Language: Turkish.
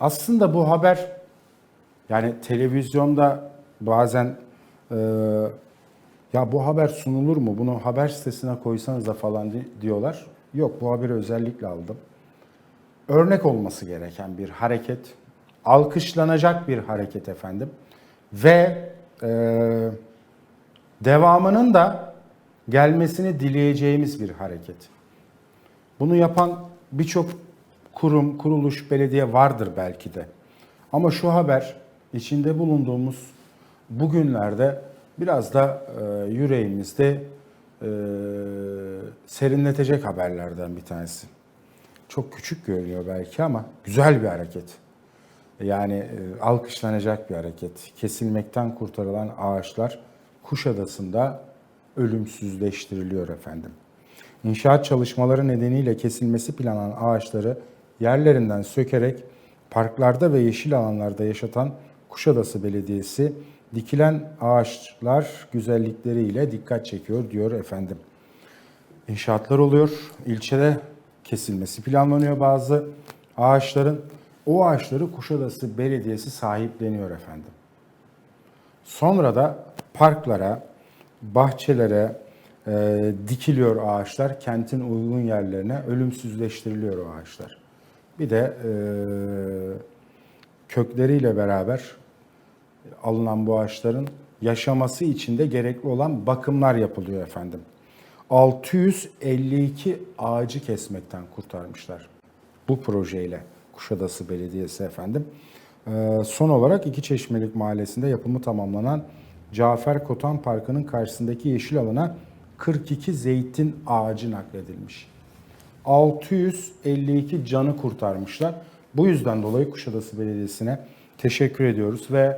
Aslında bu haber yani televizyonda bazen e, ya bu haber sunulur mu? Bunu haber sitesine koysanız da falan di- diyorlar. Yok bu haberi özellikle aldım. Örnek olması gereken bir hareket, alkışlanacak bir hareket efendim. Ve e, devamının da gelmesini dileyeceğimiz bir hareket. Bunu yapan birçok kurum, kuruluş, belediye vardır belki de. Ama şu haber içinde bulunduğumuz bugünlerde biraz da e, yüreğimizde e, serinletecek haberlerden bir tanesi. Çok küçük görünüyor belki ama güzel bir hareket. Yani e, alkışlanacak bir hareket. Kesilmekten kurtarılan ağaçlar Kuşadası'nda ölümsüzleştiriliyor efendim. İnşaat çalışmaları nedeniyle kesilmesi planlanan ağaçları yerlerinden sökerek parklarda ve yeşil alanlarda yaşatan Kuşadası Belediyesi dikilen ağaçlar güzellikleriyle dikkat çekiyor diyor efendim. İnşaatlar oluyor. İlçede kesilmesi planlanıyor bazı ağaçların. O ağaçları Kuşadası Belediyesi sahipleniyor efendim. Sonra da parklara, bahçelere e, dikiliyor ağaçlar. Kentin uygun yerlerine ölümsüzleştiriliyor o ağaçlar. Bir de e, kökleriyle beraber alınan bu ağaçların yaşaması için de gerekli olan bakımlar yapılıyor efendim. 652 ağacı kesmekten kurtarmışlar bu projeyle Kuşadası Belediyesi efendim. Ee, son olarak iki Çeşmelik Mahallesi'nde yapımı tamamlanan Cafer Kotan Parkı'nın karşısındaki yeşil alana 42 zeytin ağacı nakledilmiş. 652 canı kurtarmışlar. Bu yüzden dolayı Kuşadası Belediyesi'ne teşekkür ediyoruz ve